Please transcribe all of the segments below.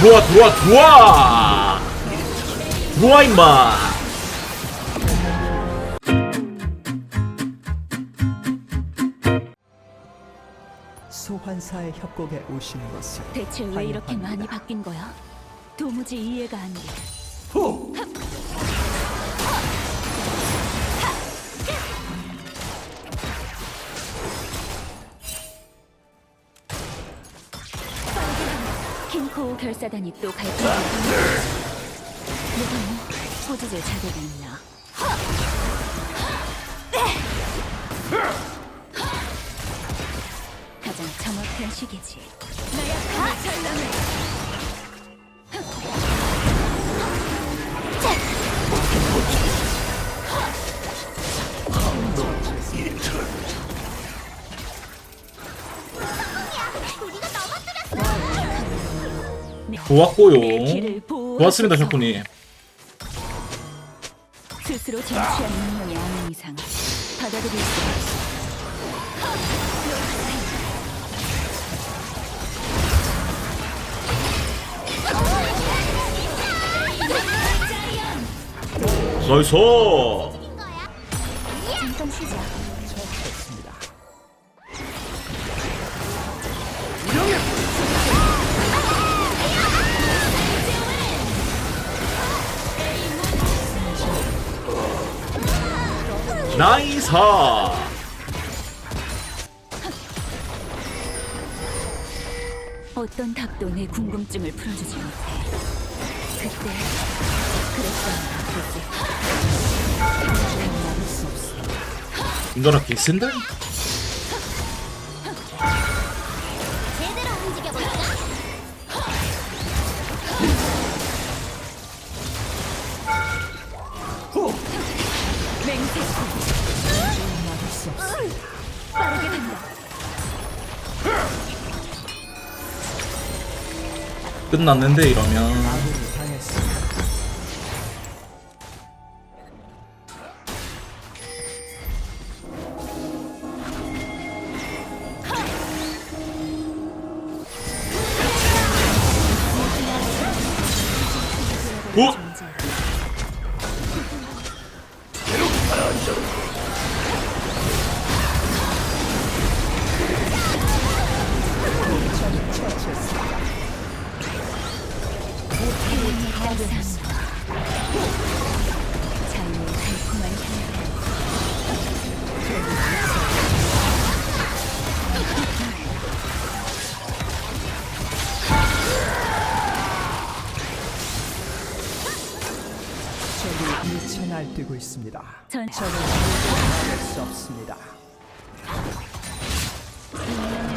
들어와 들어와 들어와 들어와 임마 소환사의 협곡에 오신 것을 대체 왜 이렇게. 많이 바뀐 거야? 도무지 이해가 안 돼. 킹 사단이 또갈 거야. 내가 뭐 포즈질 자격이 있나? 가장 정확한 시기지. 나야 잘나네. 좋았고요 좋았습니다. 셔군이 스스로 쟁취한 능력이 아닌 이상 받아들일 수 없어. 나이스 잠깐 쉬자. 나이스 어떤 닭도 내 궁금증을 풀어주지 못해. 그때 그랬던 그지. 막을 수 없습니다. 인간아 개센다 끝났는데 이러면 달콤한 향기. 적이 미쳐 날뛰고 있습니다. 전 적을 막을 수 없습니다. 인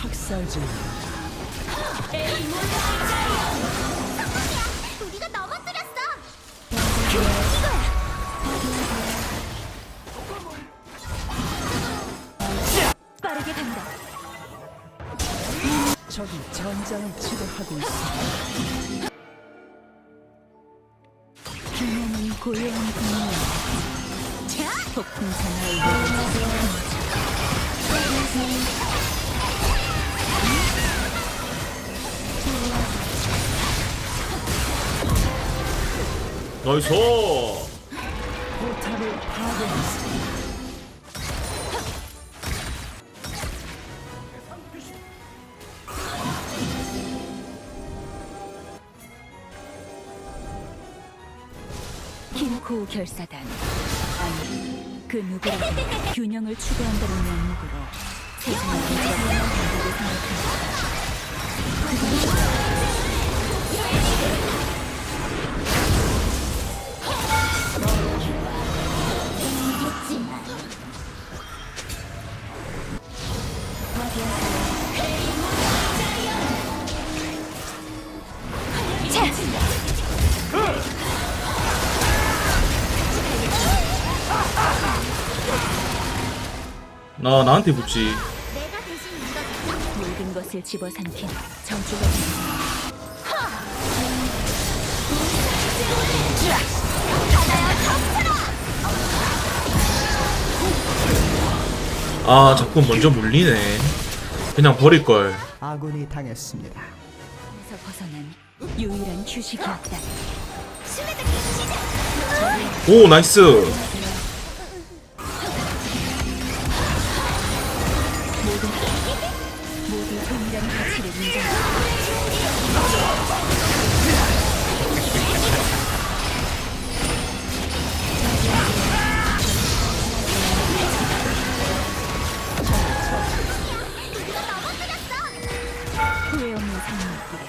학살 중 우리가 적이 전장을 지배하고 있습니다. 균형은 고요한 분노. 폭풍 전화의 나이스 포탑을 파괴했습니다. 킹코 결사단. 아니, 그 누구라도 균형을 추구한다는 명목으로 세상을 뒤집어쓰는 방법을 생각합니다. 나 나한테 붙지. 모든 것을 집어삼킨 있는 아 자꾸 먼저 물리네. 그냥 버릴걸. 아군이 당했습니다. 에서 벗어난 유일한 휴식이었다. 오 나이스 동일한 가치를 인정한다. 후회 없는 삶을 있기를.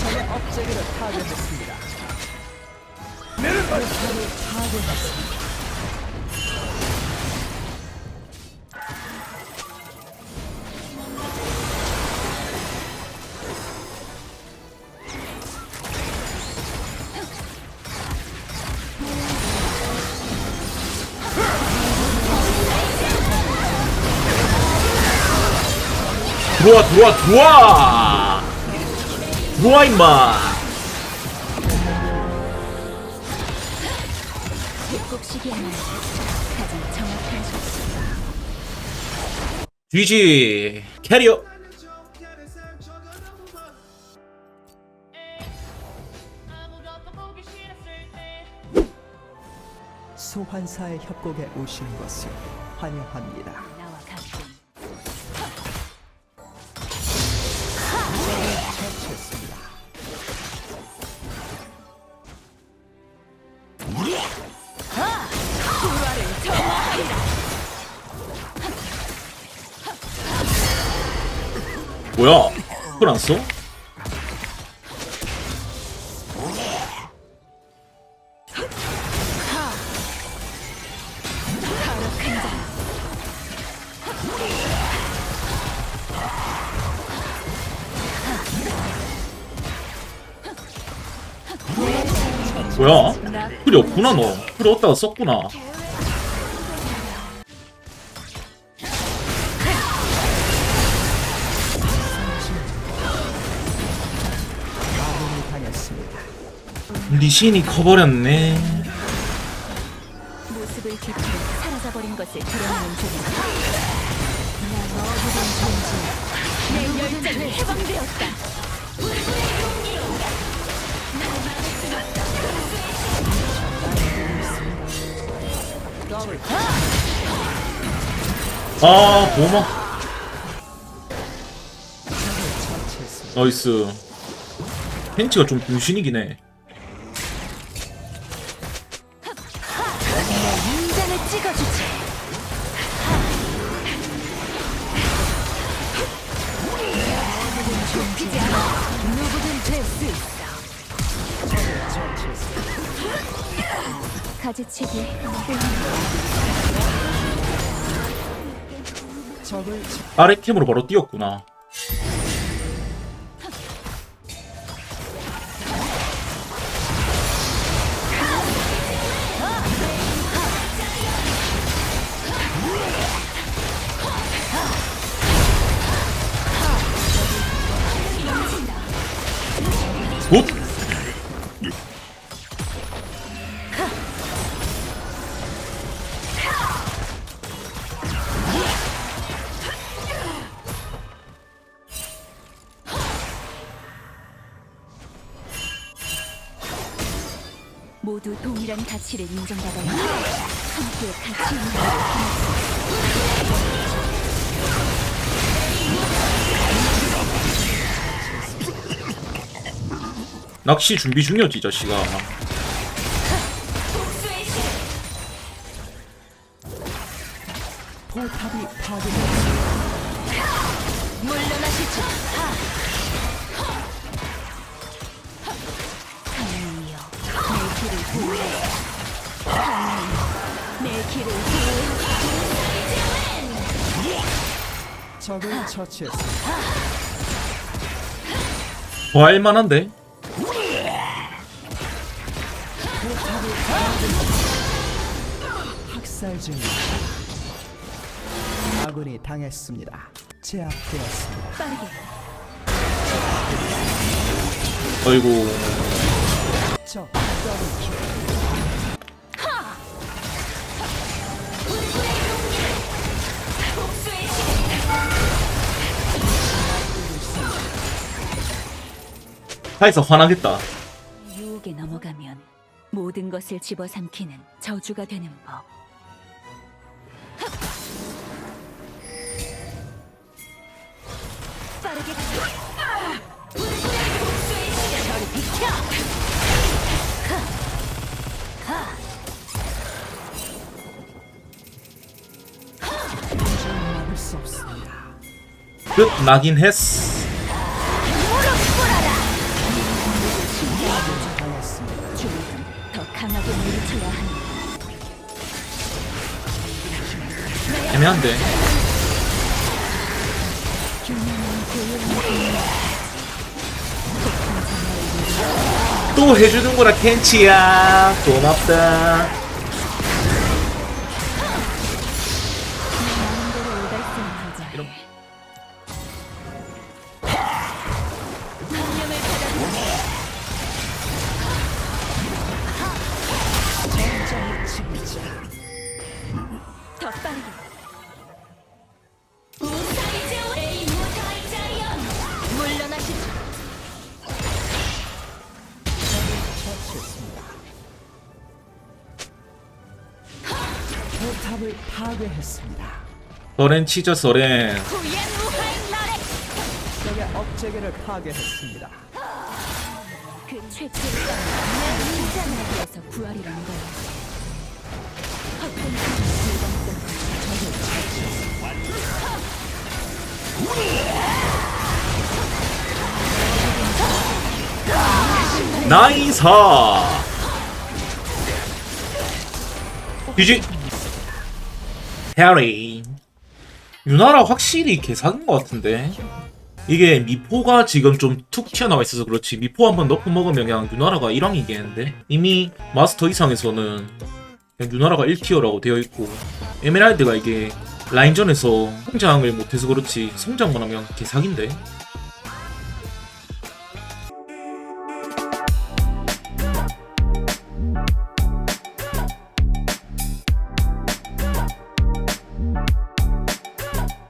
적의 업체기를 파괴했습니다. 포탑을 파괴했습니다. 들어와 들어와 들어와 들어와 임마. GG 캐리어 소환사의 협곡에 오신 것을 환영합니다. 뭐야 그걸 안 써? 뭐야? 풀이 없구나 너. 풀이 없다가 썼구나. 리신이 커버렸네. 모습을 뒤틀어 사라져버린 것을 드러내는 중이다. 난 어디든 존재. 내 열정이 해방되었다. 아 보마. 나이스. 펜치가 좀 분신이긴 해. 가지치기. 아래 캠으로 바로 뛰었구나. 모두 동일한 가치를 인정받아야 함께 있는 것 낚시 준비 중이었지, 이 자식아. 포탑이 파괴됐습니다. 물러나시죠. 하 길을 구해. 하나님, 내 길을 구해. 적을 처치했습니다. 더 할만한데? 학살 중입니다. 아군이 당했습니다. 제압되었습니다. 빠르게 어이구 적 카이사 화나겠다 유혹에 넘어가면 모든 것을 집어삼키는 저주가 되는 법. 빠르게 가자. 저리 비켜. 끝 나긴 했어 애매한데. 또 해주는구나 켄치야. 고맙다 파괴했습니다. 서렌 치저 서렌 적의 업체계를 파괴했습니다. 그 최초를 내 인자나기에서 부활이라는 거야. 헛된 나이사 GG 해리 유나라 확실히 개사긴 것 같은데. 이게 미포가 지금 좀 툭 튀어나와 있어서 그렇지. 미포 한번 넣고 먹으면 그냥 유나라가 1왕이겠는데? 이미 마스터 이상에서는 그냥 유나라가 1티어라고 되어 있고 에메랄드가 이게 라인전에서 성장을 못해서 그렇지 성장만 하면 개사긴데